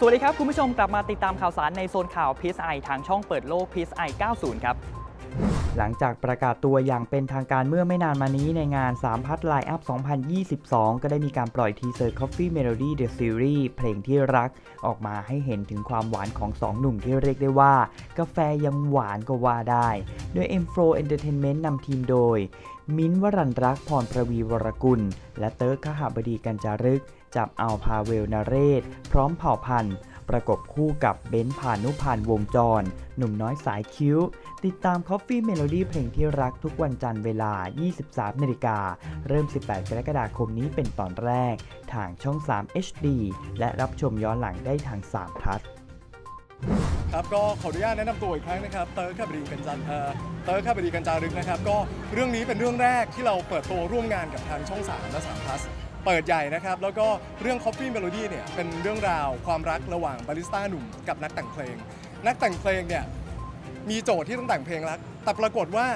สวัสดีครับ คุณผู้ชมกลับมาติดตามข่าวสารในโซนข่าว PSI ทางช่องเปิดโลก PSI 90 ครับ หลังจากประกาศตัวอย่างเป็นทางการเมื่อไม่นานมานี้ในงาน 3 พัทไลน์อัพ 2022 ก็ได้มีการปล่อยทีเซอร์ Coffee Melody The Series เพลงที่รักออกมาให้เห็นถึงความหวานของสองหนุ่มที่เรียกได้ว่า กาแฟยังหวานก็ว่าได้ โดย M Flow Entertainment นำทีมโดย มิ้นวรันรักพรประวีวรกุล และเติร์กขหบดีกัญจารึก จับเอาพาเวลนาเรศ พร้อมเผ่าพันธุ์ ประกบคู่กับเบนซ์ผ่านุพันธ์วงจร หนุ่มน้อยสายคิ้ว ติดตาม Coffee Melody เพลงที่รักทุกวันจันทร์เวลา 23นาฬิกา เริ่ม 18 กรกฎาคมนี้เป็นตอนแรก ทางช่อง 3 HD และรับชมย้อนหลังได้ทาง3 plus ครับก็ขออนุญาตแนะนำตัวอีกครั้งนะครับ เติร์ข้าบดีกันจันเออเติร์ข้าบดีกันจารึกนะครับ ก็เรื่องนี้เป็นเรื่องแรกที่เราเปิดตัวร่วมงานกับทางช่อง 3 และ3 plus เปิดใหญ่นะครับ แล้วก็เรื่อง Coffee Melody เนี่ยเป็นเรื่องราวความรักระหว่างบาริสต้าหนุ่มกับนักแต่งเพลง นักแต่งเพลงเนี่ยมีโจทย์ที่ต้องแต่งเพลงรัก แต่ปรากฏว่า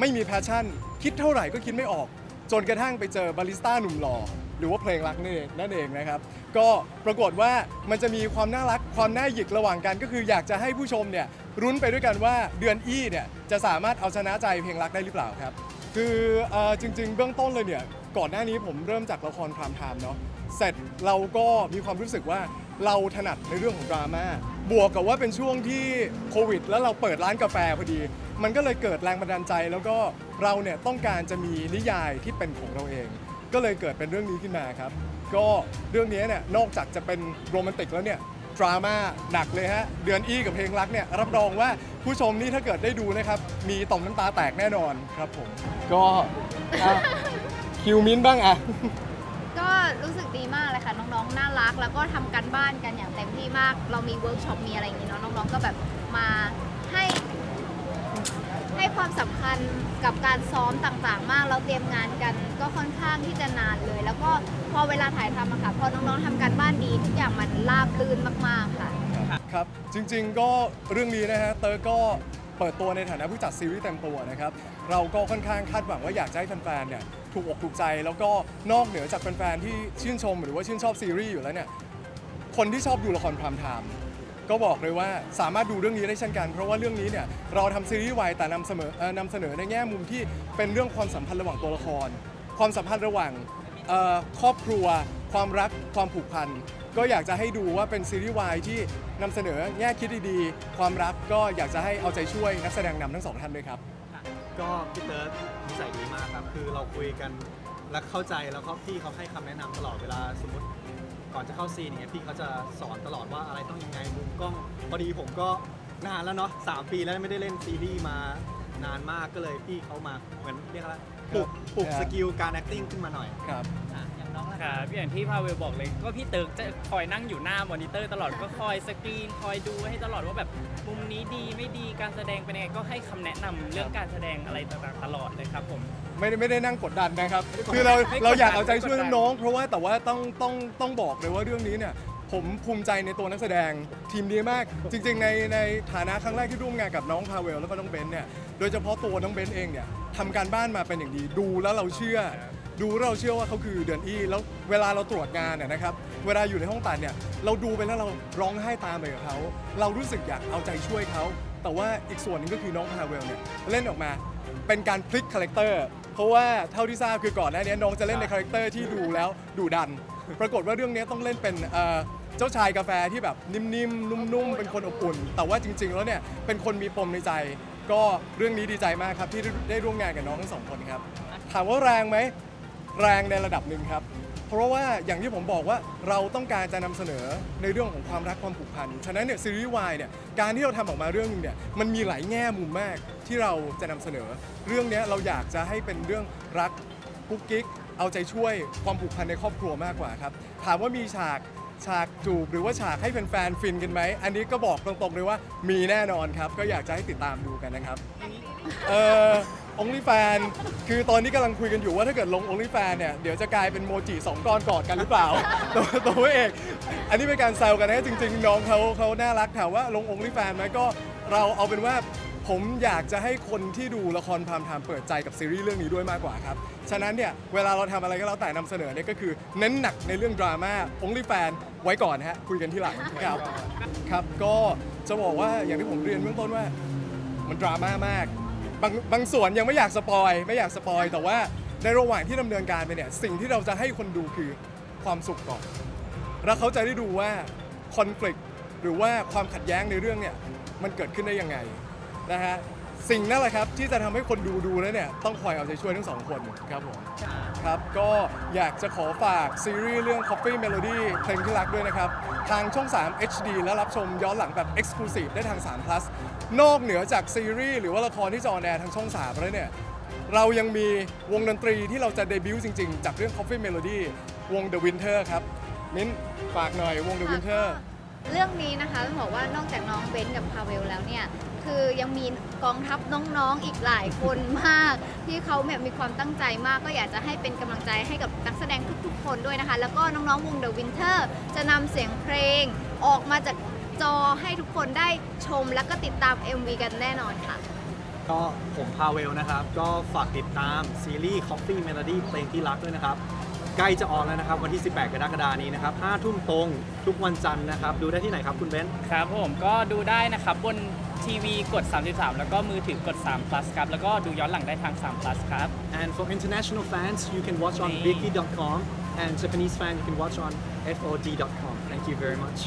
ไม่มีแพชชั่น คิดเท่าไหร่ก็คิดไม่ออก จนกระทั่งไปเจอบาริสต้าหนุ่มหล่อหรือว่าเพลงรักนั่นั่นเองนะครับ ก็ปรากฏว่ามันจะมีความน่ารักความน่าหยิกระหว่างกัน ก็คืออยากจะให้ผู้ชมเนี่ยรุ้นไปด้วยกันว่าเดือนอี้เนี่ยจะสามารถเอาชนะใจเพลงรักได้หรือเปล่าครับ คือเอ่อจริง ๆ เบื้องต้นเลยเนี่ยก่อนหน้านี้ผมเริ่มจากละครพรามไทม์เนาะเสร็จเราก็มีความรู้สึกว่าเราถนัดในเรื่องของดราม่าบวกกับว่าเป็นช่วงที่โควิด แล้วเราเปิดร้านกาแฟพอดี มันก็เลยเกิดแรงบันดาลใจ แล้วก็เราเนี่ยต้องการจะมีนิยายที่เป็นของเราเอง ก็เลยเกิดเป็นเรื่องนี้ขึ้นมาครับ ก็เรื่องนี้เนี่ยนอกจากจะเป็นโรแมนติกแล้วเนี่ย ดราม่าหนักเลยฮะ เดือนอี้กับเพลงรักเนี่ยรับรองว่าผู้ชมนี่ถ้าเกิดได้ดูนะครับ มีต่อมน้ำตาแตกแน่นอนครับผม ก็อะคิวมิ้นท์บ้างอะ ก็รู้สึกดีมากเลยค่ะ น้องๆ น่ารัก แล้วก็ทำกันบ้านกันอย่างเต็มที่มาก เรามีเวิร์กช็อปมีอะไรอย่างนี้เนาะน้องๆ ก็แบบมา ให้ความสำคัญกับการซ้อมต่างๆ มาก เราเตรียมงานกันก็ค่อนข้างที่จะนานเลย แล้วก็พอเวลาถ่ายทำอะค่ะพอน้องๆทำการบ้านดีทุกอย่างมันราบรื่นมากๆค่ะ ครับ จริงๆก็เรื่องนี้นะฮะเตอร์ก็เปิดตัวในฐานะผู้จัดซีรีส์เต็มตัวนะครับ เราก็ค่อนข้างคาดหวังว่าอยากจะให้แฟนๆเนี่ยถูกอกถูกใจ แล้วก็นอกเหนือจากแฟนๆที่ชื่นชมหรือว่าชื่นชอบซีรีส์อยู่แล้วเนี่ยคนที่ชอบดูละครพรามไทม์ ก็บอกเลยว่าสามารถดูเรื่องนี้ได้เช่นกัน เพราะว่าเรื่องนี้เนี่ยเราทำซีรีส์วายแต่นำเสนอนำเสนอในแง่มุมที่เป็นเรื่องความสัมพันธ์ระหว่างตัวละคร ความสัมพันธ์ระหว่างเอ่อครอบครัว ความรักความผูกพันก็อยากจะให้ดูว่าเป็นซีรีส์วายที่นำเสนอแง่คิดดีๆ ความรักก็อยากจะให้เอาใจช่วยนักแสดงนำทั้งสองท่านด้วยครับ ก็พี่เติร์ดนิสัยดีมากครับ คือเราคุยกันและเข้าใจแล้วก็พี่เขาให้คำแนะนำตลอดเวลาสมมติ ก่อนจะเข้าซีนอย่างเงี้ยพี่เขาจะสอนตลอดว่าอะไรต้องยังไงมุมกล้องพอดีผมก็นานแล้วเนาะสามปีแล้วไม่ได้เล่นซีรีส์มานานมากก็เลยพี่เขามาเหมือนเรียกอะไรปลุกปลุกครับสกิลการ acting ขึ้นมาหน่อยครับอย่างน้อง ครับอย่างที่พาเวลบอกเลย ก็พี่ตึกจะคอยนั่งอยู่หน้ามอนิเตอร์ตลอดก็คอยสกรีนคอยดูให้ตลอดว่าแบบมุมนี้ดีไม่ดีการแสดงเป็นยังไงก็ให้คำแนะนำเรื่องการแสดงอะไรต่างๆตลอดเลยครับผม ไม่ได้ไม่ได้นั่งกดดันนะครับ คือเราไม่กดดันเราอยากเอาใจช่วยไม่กดดันน้องๆเพราะว่าแต่ว่าต้องต้องต้องบอกเลยว่าเรื่องนี้เนี่ย ผมภูมิใจในตัวนักแสดงทีมดีมาก จริงๆ ในในฐานะครั้งแรกที่ร่วมงานกับน้องพาเวลแล้วก็น้องเบนซ์เนี่ยโดยเฉพาะตัวน้องเบนซ์เองเนี่ยทำการบ้านมาเป็นอย่างดีดูแล้วเราเชื่อ ดูเราเชื่อว่าเขาคือเดือนอี้แล้วเวลาเราตรวจงานเนี่ยนะครับเวลาอยู่ในห้องตัดเนี่ยเราดูไปแล้วเราร้องไห้ตามไปกับเขาเรารู้สึกอยากเอาใจช่วยเขาแต่ว่าอีกส่วนหนึงก็คือน้องพาเวลเนี่ยเล่นออกมาเป็นการพลิกคาแรคเตอร์เพราะว่าเท่าที่ทราบคือก่อนหน้านี้น้องจะเล่นในคาแรคเตอร์ที่ดูแล้วดุดัน ปรากฏว่าเรื่องนี้ต้องเล่นเป็นเจ้าชายกาแฟที่แบบนิ่มๆนุ่มๆเป็นคนอบอุ่น แต่ว่าจริง ๆ แล้วเนี่ยเป็นคนมีปมในใจ ก็เรื่องนี้ดีใจมากครับที่ได้ร่วมงานกับน้องทั้งสองคนครับถามว่าแรงไหม แรงในระดับหนึ่งครับ เพราะว่าอย่างที่ผมบอกว่าเราต้องการจะนำเสนอในเรื่องของความรักความผูกพัน ฉะนั้นเนี่ยซีรีส์วายเนี่ยการที่เราทำออกมาเรื่องหนึงเนี่ยมันมีหลายแง่มุมมากที่เราจะนำเสนอ เรื่องนี้เราอยากจะให้เป็นเรื่องรักกุ๊กกิ๊กเอาใจช่วยความผูกพันในครอบครัวมากกว่าครับ ถามว่ามีฉากฉากจูบหรือว่าฉากให้แฟนๆฟินกันไหม อันนี้ก็บอกตรงๆเลยว่ามีแน่นอนครับ ก็อยากจะให้ติดตามดูกันนะครับ เออ OnlyFan คือตอนนี้กำลังคุยกันอยู่ว่าถ้าเกิดลง OnlyFan เนี่ยเดี๋ยวจะกลายเป็นโมจิสองก้อนกอดกันหรือเปล่า ตัวตัวเอกอันนี้เป็นการแซวกันนะจริง ๆ น้องเขาเขาน่ารักถามว่าลง OnlyFan ไหมก็เราเอาเป็นว่าผมอยากจะให้คนที่ดูละครพามไทม์เปิดใจกับซีรีส์เรื่องนี้ด้วยมากกว่าครับ ฉะนั้นเนี่ยเวลาเราทำอะไรก็แล้วแต่นำเสนอเนี่ยก็คือเน้นหนักในเรื่องดราม่า only fan ไว้ก่อนฮะคุยกันที่หลังครับครับ ก็จะบอกว่าอย่างที่ผมเรียนเบื้องต้นว่า มันดราม่ามาก บางบางส่วนยังไม่อยากสปอยไม่อยากสปอยแต่ว่าในระหว่างที่ดำเนินการไปเนี่ยสิ่งที่เราจะให้คนดูคือความสุขก่อน แล้วเขาจะได้ดูว่าคอน FLICT หรือว่าความขัดแย้งในเรื่องเนี่ยมันเกิดขึ้นได้ยังไงนะฮะสิ่งนั่นแหละครับที่จะทำให้คนดูดูแล้วเนี่ยต้องคอยเอาใจช่วยทั้งสองคนครับผม ค รับ ก็อยากจะขอฝากซีรีส์เรื่อง Coffee Melody เพลงที่รักด้วยนะครับ ทางช่อง 3 HD และรับชมย้อนหลังแบบ Exclusive ได้ทาง 3 plus นอกเหนือจากซีรีส์หรือว่าละครที่จะออนแอร์ทางช่อง 3 แล้วเนี่ย เรายังมีวงดนตรีที่เราจะเดบิวต์จริง ๆ จากเรื่อง Coffee Melody วง The Winter ครับ มิ้นฝากหน่อย วง The Winter เรื่องนี้นะคะต้องบอกว่านอกจากน้องเบนซ์กับพาเวลแล้วเนี่ยคือยังมีกองทัพน้องๆอีกหลายคนมาก ที่เขาแบบมีความตั้งใจมากก็อยากจะให้เป็นกำลังใจให้กับนักแสดงทุกๆ คนด้วยนะคะ แล้วก็น้องๆวง The Winter จะนำเสียงเพลงออกมาจากจอให้ทุกคนได้ชมแล้วก็ติดตาม MV กันแน่นอนค่ะ ก็ผมพาเวลนะครับ ก็ฝากติดตามซีรีส์ Coffee Melody เพลงที่รักด้วยนะครับ ใกล้จะออนแล้วนะครับ วันที่ 18 กรกฎานี้นะครับ5ทุ่มตรง ทุกวันจันทร์นะครับ ดูได้ที่ไหนครับคุณเบนซ์ครับผมก็ดูได้นะครับบนทีวีกด 33 แล้วก็มือถือกด3 plus ครับ แล้วก็ดูย้อนหลังได้ทาง3 plus ครับ And for international fans, you can watch on Nee. viki.com, and Japanese fan you can watch on fod.com. Thank you very much.